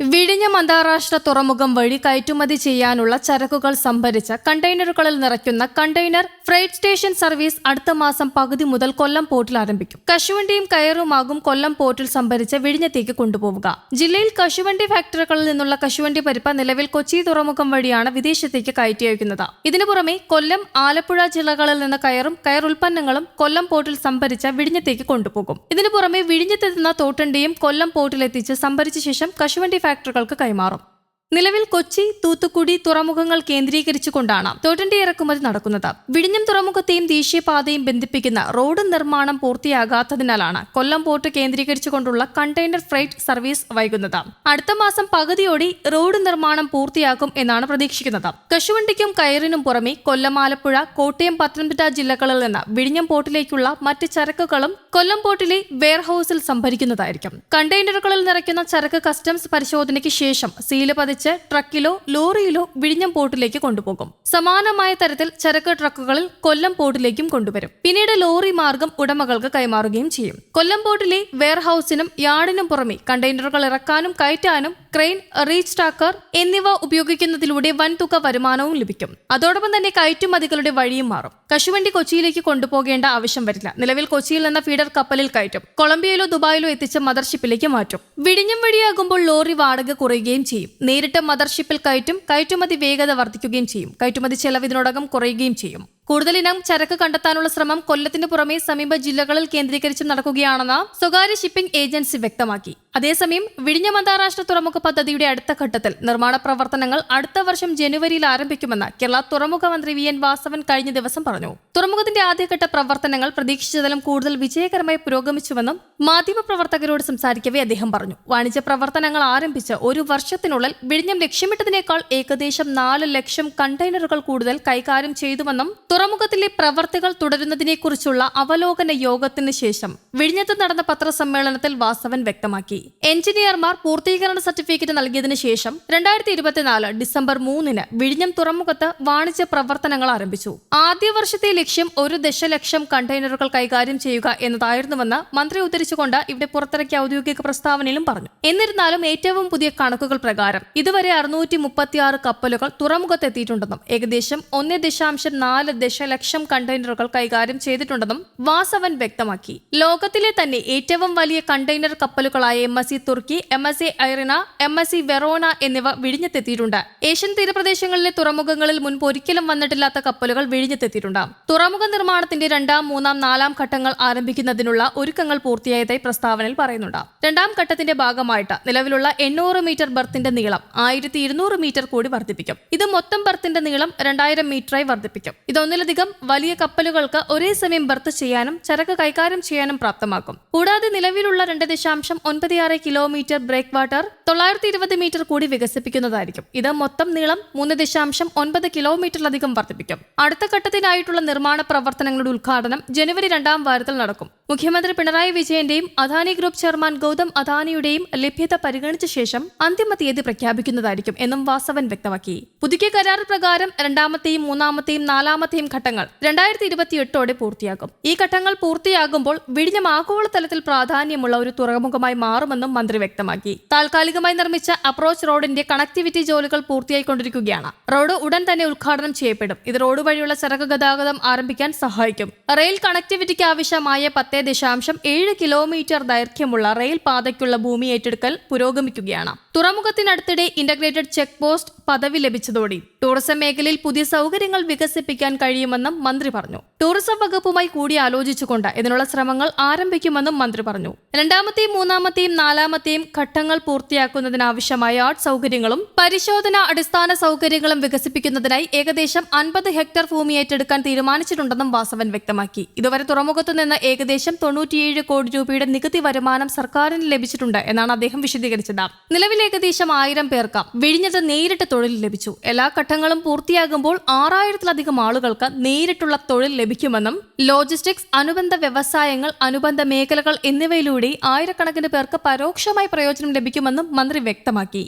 വിഴിഞ്ഞം അന്താരാഷ്ട്ര തുറമുഖം വഴി കയറ്റുമതി ചെയ്യാനുള്ള ചരക്കുകൾ സംഭരിച്ച കണ്ടെയ്നറുകളിൽ നിറയ്ക്കുന്ന കണ്ടെയ്നർ ഫ്രൈറ്റ് സ്റ്റേഷൻ സർവീസ് അടുത്ത മാസം പകുതി മുതൽ കൊല്ലം പോർട്ടിൽ ആരംഭിക്കും. കശുവണ്ടിയും കയറുമാകും കൊല്ലം പോർട്ടിൽ സംഭരിച്ച് വിഴിഞ്ഞത്തേക്ക് കൊണ്ടുപോവുക. ജില്ലയിൽ കശുവണ്ടി ഫാക്ടറികളിൽ നിന്നുള്ള കശുവണ്ടി പരിപ്പ് നിലവിൽ കൊച്ചി തുറമുഖം വഴിയാണ് വിദേശത്തേക്ക് കയറ്റി അയക്കുന്നത്. ഇതിനു പുറമെ കൊല്ലം ആലപ്പുഴ ജില്ലകളിൽ നിന്ന് കയറും കയർ ഉൽപ്പന്നങ്ങളും കൊല്ലം പോർട്ടിൽ സംഭരിച്ച് വിഴിഞ്ഞത്തേക്ക് കൊണ്ടുപോകും. ഇതിനു പുറമെ വിഴിഞ്ഞത്തെത്തുന്ന തോട്ടണ്ടിയും കൊല്ലം പോർട്ടിലെത്തിച്ച് സംഭരിച്ച ശേഷം കശുവണ്ടി ഫാക്ടറികൾക്ക് കൈമാറും. നിലവിൽ കൊച്ചി തൂത്തുക്കുടി തുറമുഖങ്ങൾ കേന്ദ്രീകരിച്ചുകൊണ്ടാണ് തോട്ടണ്ടി ഇറക്കുമതി നടക്കുന്നത്. വിഴിഞ്ഞം തുറമുഖത്തെയും ദേശീയപാതയും ബന്ധിപ്പിക്കുന്ന റോഡ് നിർമ്മാണം പൂർത്തിയാകാത്തതിനാലാണ് കൊല്ലം പോർട്ട് കേന്ദ്രീകരിച്ചുകൊണ്ടുള്ള കണ്ടെയ്നർ ഫ്രൈറ്റ് സർവീസ് വൈകുന്നത്. അടുത്ത മാസം പകുതിയോടെ റോഡ് നിർമ്മാണം പൂർത്തിയാക്കും എന്നാണ് പ്രതീക്ഷിക്കുന്നത്. കശുവണ്ടിക്കും കയറിനും പുറമെ കൊല്ലം ആലപ്പുഴ കോട്ടയം പത്തനംതിട്ട ജില്ലകളിൽ നിന്ന് വിഴിഞ്ഞം പോർട്ടിലേക്കുള്ള മറ്റ് ചരക്കുകളും കൊല്ലം പോർട്ടിലെ വെയർഹൌസിൽ സംഭരിക്കുന്നതായിരിക്കും. കണ്ടെയ്നറുകളിൽ നിറയ്ക്കുന്ന ചരക്ക് കസ്റ്റംസ് പരിശോധനയ്ക്ക് ശേഷം സീൽ പതിച്ച് ട്രക്കിലോ ലോറിയിലോ വിഴിഞ്ഞം പോർട്ടിലേക്ക് കൊണ്ടുപോകും. സമാനമായ തരത്തിൽ ചരക്ക് ട്രക്കുകളിൽ കൊല്ലം പോർട്ടിലേക്കും കൊണ്ടുവരും. പിന്നീട് ലോറി മാർഗം ഉടമകൾക്ക് കൈമാറുകയും ചെയ്യും. കൊല്ലം പോർട്ടിലെ വെയർഹൌസിനും യാർഡിനും പുറമെ കണ്ടെയ്നറുകൾ ഇറക്കാനും കയറ്റാനും ക്രെയിൻ റീച്ച് ടാക്കർ എന്നിവ ഉപയോഗിക്കുന്നതിലൂടെ വൻതുക വരുമാനവും ലഭിക്കും. അതോടൊപ്പം തന്നെ കയറ്റുമതികളുടെ വഴിയും മാറും. കശുവണ്ടി കൊച്ചിയിലേക്ക് കൊണ്ടുപോകേണ്ട ആവശ്യം വരില്ല. നിലവിൽ കൊച്ചിയിൽ നിന്ന് ഫീഡർ കപ്പലിൽ കയറ്റും. കൊളംബിയയിലോ ദുബായിലോ എത്തിച്ച് മദർഷിപ്പിലേക്ക് മാറ്റും. വിഴിഞ്ഞം വഴിയാകുമ്പോൾ ലോറി വാടക കുറയുകയും ചെയ്യും. നേരിട്ട് മദർഷിപ്പിൽ കയറ്റും കയറ്റുമതി വേഗത വർദ്ധിക്കുകയും ചെയ്യും. കയറ്റുമതി ചെലവ് ഇതിനോടകം കുറയുകയും ചെയ്യും. കൂടുതൽ ഇനം ചരക്ക് കണ്ടെത്താനുള്ള ശ്രമം കൊല്ലത്തിന് പുറമെ സമീപ ജില്ലകളിൽ കേന്ദ്രീകരിച്ച് നടക്കുകയാണെന്ന് സ്വകാര്യ ഷിപ്പിംഗ് ഏജൻസി വ്യക്തമാക്കി. അതേസമയം വിഴിഞ്ഞം അന്താരാഷ്ട്ര തുറമുഖ പദ്ധതിയുടെ അടുത്ത ഘട്ടത്തിൽ നിർമ്മാണ പ്രവർത്തനങ്ങൾ അടുത്ത വർഷം ജനുവരിയിൽ ആരംഭിക്കുമെന്ന് കേരള തുറമുഖ മന്ത്രി വി. എൻ. വാസവൻ കഴിഞ്ഞ ദിവസം പറഞ്ഞു. തുറമുഖത്തിന്റെ ആദ്യഘട്ട പ്രവർത്തനങ്ങൾ പ്രതീക്ഷിച്ചതിലും കൂടുതൽ വിജയകരമായി പുരോഗമിച്ചുവെന്നും മാധ്യമപ്രവർത്തകരോട് സംസാരിക്കവേ അദ്ദേഹം പറഞ്ഞു. വാണിജ്യ പ്രവർത്തനങ്ങൾ ആരംഭിച്ച് ഒരു വർഷത്തിനുള്ളിൽ വിഴിഞ്ഞം ലക്ഷ്യമിട്ടതിനേക്കാൾ ഏകദേശം നാല് ലക്ഷം കണ്ടെയ്നറുകൾ കൂടുതൽ കൈകാര്യം ചെയ്തുവെന്നും തുറമുഖത്തിലെ പ്രവർത്തികൾ തുടരുന്നതിനെക്കുറിച്ചുള്ള അവലോകന യോഗത്തിന് ശേഷം വിഴിഞ്ഞത്ത് നടന്ന പത്രസമ്മേളനത്തിൽ വാസവൻ വ്യക്തമാക്കി. എഞ്ചിനീയർമാർ പൂർത്തീകരണ സർട്ടിഫിക്കറ്റ് നൽകിയതിനു ശേഷം രണ്ടായിരത്തി ഇരുപത്തിനാല് ഡിസംബർ മൂന്നിന് വിഴിഞ്ഞം തുറമുഖത്ത് വാണിജ്യ പ്രവർത്തനങ്ങൾ ആരംഭിച്ചു. ആദ്യ വർഷത്തെ ലക്ഷ്യം ഒരു ദശലക്ഷം കണ്ടെയ്നറുകൾ കൈകാര്യം ചെയ്യുക എന്നതായിരുന്നുവെന്ന് മന്ത്രി ഉദ്ധരിച്ചുകൊണ്ട് ഇവിടെ പുറത്തിറക്കിയ ഔദ്യോഗിക പ്രസ്താവനയിലും പറഞ്ഞു. എന്നിരുന്നാലും ഏറ്റവും പുതിയ കണക്കുകൾ പ്രകാരം ഇതുവരെ അറുന്നൂറ്റി മുപ്പത്തിയാറ് കപ്പലുകൾ തുറമുഖത്തെത്തിയിട്ടുണ്ടെന്നും ഏകദേശം ഒന്ന് ദശാംശം നാല് ദശലക്ഷം കണ്ടെയ്നറുകൾ കൈകാര്യം ചെയ്തിട്ടുണ്ടെന്നും വാസവൻ വ്യക്തമാക്കി. ലോകത്തിലെ തന്നെ ഏറ്റവും വലിയ കണ്ടെയ്നർ കപ്പലുകളായ എം എസ് സി തുർക്കി M S C Irina M S C Verona എന്നിവ വിഴിഞ്ഞത്തെത്തിയിട്ടുണ്ട്. ഏഷ്യൻ തീരപ്രദേശങ്ങളിലെ തുറമുഖങ്ങളിൽ മുൻപ് ഒരിക്കലും വന്നിട്ടില്ലാത്ത കപ്പലുകൾ വിഴിഞ്ഞത്തെത്തിയിട്ടുണ്ട്. തുറമുഖ നിർമ്മാണത്തിന്റെ രണ്ടാം മൂന്നാം നാലാം ഘട്ടങ്ങൾ ആരംഭിക്കുന്നതിനുള്ള ഒരുക്കങ്ങൾ പൂർത്തിയായതായി പ്രസ്താവനയിൽ പറയുന്നുണ്ട്. രണ്ടാം ഘട്ടത്തിന്റെ ഭാഗമായിട്ട് നിലവിലുള്ള എണ്ണൂറ് മീറ്റർ ബർത്തിന്റെ നീളം ആയിരത്തി ഇരുന്നൂറ് മീറ്റർ കൂടി വർദ്ധിപ്പിക്കും. ഇത് മൊത്തം ബർത്തിന്റെ നീളം രണ്ടായിരം മീറ്ററായി വർദ്ധിപ്പിക്കും. ഇതൊന്നിലധികം വലിയ കപ്പലുകൾക്ക് ഒരേ സമയം ബർത്ത് ചെയ്യാനും ചരക്ക് കൈകാര്യം ചെയ്യാനും പ്രാപ്തമാക്കും. കൂടാതെ നിലവിലുള്ള രണ്ട് ദശാംശം ഒൻപതിയാറ് കിലോമീറ്റർ ബ്രേക്ക് വാട്ടർ തൊള്ളായിരത്തി ഇരുപത് മീറ്റർ കൂടി വികസിപ്പിക്കുന്നതായിരിക്കും. ഇത് മൊത്തം നീളം മൂന്ന് ദശാംശം ഒൻപത് കിലോമീറ്ററിലധികം വർദ്ധിപ്പിക്കും. അടുത്ത ഘട്ടത്തിനായിട്ടുള്ള നിർമ്മാണ പ്രവർത്തനങ്ങളുടെ ഉദ്ഘാടനം ജനുവരി രണ്ടാം വാരത്തിൽ നടക്കും. മുഖ്യമന്ത്രി പിണറായി വിജയന്റെയും അദാനി ഗ്രൂപ്പ് ചെയർമാൻ ഗൗതം അദാനിയുടെയും ലഭ്യത പരിഗണിച്ച ശേഷം അന്തിമ തീയതി പ്രഖ്യാപിക്കുന്നതായിരിക്കും എന്നും വാസവൻ വ്യക്തമാക്കി. പുതുക്കിയ കരാർ പ്രകാരം രണ്ടാമത്തെയും മൂന്നാമത്തെയും നാലാമത്തെയും ഘട്ടങ്ങൾ രണ്ടായിരത്തി ഇരുപത്തിയെട്ടോടെ പൂർത്തിയാകും. ഈ ഘട്ടങ്ങൾ പൂർത്തിയാകുമ്പോൾ വിഴിഞ്ഞം ആഗോളതലത്തിൽ പ്രാധാന്യമുള്ള ഒരു തുറമുഖമായി മാറുമെന്നും മന്ത്രി വ്യക്തമാക്കി. താൽക്കാലികമായി നിർമ്മിച്ച അപ്രോച്ച് റോഡിന്റെ കണക്ടിവിറ്റി ജോലികൾ പൂർത്തിയായിക്കൊണ്ടിരിക്കുകയാണ്. റോഡ് ഉടൻ തന്നെ ഉദ്ഘാടനം ചെയ്യപ്പെടും. ഇത് റോഡ് വഴിയുള്ള ചരക്ക് ഗതാഗതം ആരംഭിക്കാൻ സഹായിക്കും. റെയിൽ കണക്ടിവിറ്റിക്ക് ആവശ്യമായ പത്ത് ദശാംശം ഏഴ് കിലോമീറ്റർ ദൈർഘ്യമുള്ള റെയിൽ പാതയ്ക്കുള്ള ഭൂമി ഏറ്റെടുക്കൽ പുരോഗമിക്കുകയാണ്. തുറമുഖത്തിനടുത്തിടെ ഇന്റഗ്രേറ്റഡ് ചെക്ക് പോസ്റ്റ് പദവി ലഭിച്ചതോടെ ടൂറിസം മേഖലയിൽ പുതിയ സൗകര്യങ്ങൾ വികസിപ്പിക്കാൻ കഴിയുമെന്നും മന്ത്രി പറഞ്ഞു. ടൂറിസം വകുപ്പുമായി കൂടി ആലോചിച്ചുകൊണ്ട് ഇതിനുള്ള ശ്രമങ്ങൾ ആരംഭിക്കുമെന്നും മന്ത്രി പറഞ്ഞു. രണ്ടാമത്തെയും മൂന്നാമത്തെയും നാലാമത്തെയും ഘട്ടങ്ങൾ പൂർത്തിയാക്കുന്നതിനാവശ്യമായ ആർട്ട് സൗകര്യങ്ങളും പരിശോധന അടിസ്ഥാന സൗകര്യങ്ങളും വികസിപ്പിക്കുന്നതിനായി ഏകദേശം അൻപത് ഹെക്ടർ ഭൂമി ഏറ്റെടുക്കാൻ തീരുമാനിച്ചിട്ടുണ്ടെന്നും വാസവൻ വ്യക്തമാക്കി. ഇതുവരെ തുറമുഖത്തു നിന്ന് ഏകദേശം തൊണ്ണൂറ്റിയേഴ് കോടി രൂപയുടെ നികുതി വരുമാനം സർക്കാരിന് ലഭിച്ചിട്ടുണ്ട് എന്നാണ് അദ്ദേഹം വിശദീകരിച്ചത്. നിലവിൽ ഏകദേശം ആയിരം പേർക്ക്. വിഴിഞ്ഞത്ത് നേരിട്ട് തൊഴിൽ ലഭിച്ചു. എല്ലാ ഘട്ടങ്ങളും പൂർത്തിയാകുമ്പോൾ ആറായിരത്തിലധികം ആളുകൾക്ക് നേരിട്ടുള്ള തൊഴിൽ ലഭിക്കുമെന്നും ലോജിസ്റ്റിക്സ് അനുബന്ധ വ്യവസായങ്ങൾ അനുബന്ധ മേഖലകൾ എന്നിവയിലൂടെ ആയിരക്കണക്കിന് പേർക്ക് പരോക്ഷമായി പ്രയോജനം ലഭിക്കുമെന്നും മന്ത്രി വ്യക്തമാക്കി.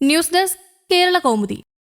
News desk Kerala Kaumudi.